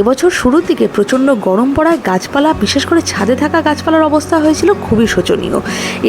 এবছর শুরুর দিকে প্রচণ্ড গরম পড়ায় গাছপালা, বিশেষ করে ছাদে থাকা গাছপালার অবস্থা হয়েছিল খুবই শোচনীয়।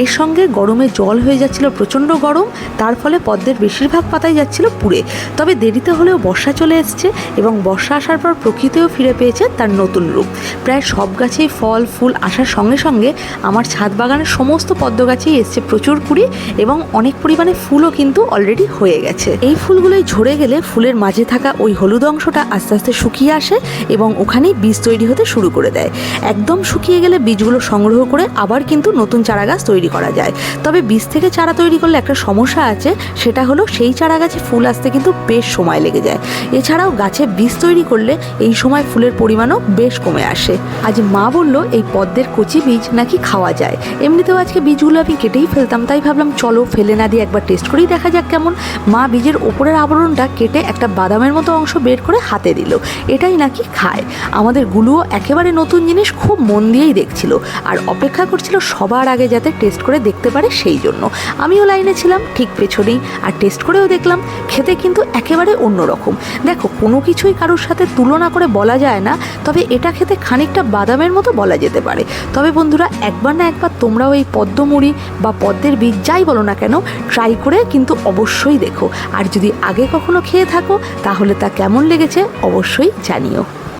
এর সঙ্গে গরমে জল হয়ে যাচ্ছিল প্রচণ্ড গরম, তার ফলে পদ্মের বেশিরভাগ পাতাই যাচ্ছিল পুড়ে। তবে দেরিতে হলেও বর্ষা চলে এসছে এবং বর্ষা আসার পর প্রকৃতিও ফিরে পেয়েছে তার নতুন রূপ। প্রায় সব গাছেই ফল, ফুল আসার সঙ্গে সঙ্গে আমার ছাদ বাগানের সমস্ত পদ্ম গাছেই এসছে প্রচুর কুড়ি এবং অনেক পরিমাণে ফুলও কিন্তু অলরেডি হয়ে গেছে। এই ফুলগুলোই ঝরে গেলে ফুলের মাঝে থাকা ওই হলুদ অংশটা আস্তে আস্তে শুকিয়ে আসে এবং ওখানেই বীজ তৈরি হতে শুরু করে দেয়। একদম শুকিয়ে গেলে বীজগুলো সংগ্রহ করে আবার কিন্তু নতুন চারা গাছ তৈরি করা যায়। তবে বীজ থেকে চারা তৈরি করলে একটা সমস্যা আছে, সেটা হলো সেই চারা গাছে ফুল আসতে কিন্তু বেশ সময় লেগে যায়। এছাড়াও গাছে বীজ তৈরি করলে এই সময় ফুলের পরিমাণও বেশ কমে আসে। আজ মা বলল, এই পদ্মের কচি বীজ নাকি খাওয়া যায়। এমনিতেও আজকে বীজগুলো আমি কেটেই ফেলতাম, তাই ভাবলাম চলো ফেলে না দিয়ে একবার টেস্ট করেই দেখা যাক কেমন। মা বীজের ওপরের আবরণটা কেটে একটা বাদামের মতো অংশ বের করে হাতে দিল। এটাই নাকি খায়। আমাদের গুলুও একেবারে নতুন জিনিস খুব মন দিয়েই দেখছিল আর অপেক্ষা করছিল সবার আগে যাতে টেস্ট করে দেখতে পারে সেই জন্য। আমিও লাইনে ছিলাম, ঠিক পেছনেই, আর টেস্ট করেও দেখলাম খেতে কিন্তু একেবারে অন্যরকম। দেখো, কোনো কিছুই কারোর সাথে তুলনা করে বলা যায় না, তবে এটা খেতে খানিকটা বাদামের মতো বলা যেতে পারে। তবে বন্ধুরা, একবার না একবার তোমরাও এই পদ্মমুড়ি বা পদ্মের বীজ যাই বলো না কেন ট্রাই করে কিন্তু অবশ্যই দেখো। আর যদি আগে কখনো খেয়ে থাকো, তাহলে তা কেমন লেগেছে অবশ্যই জানিও।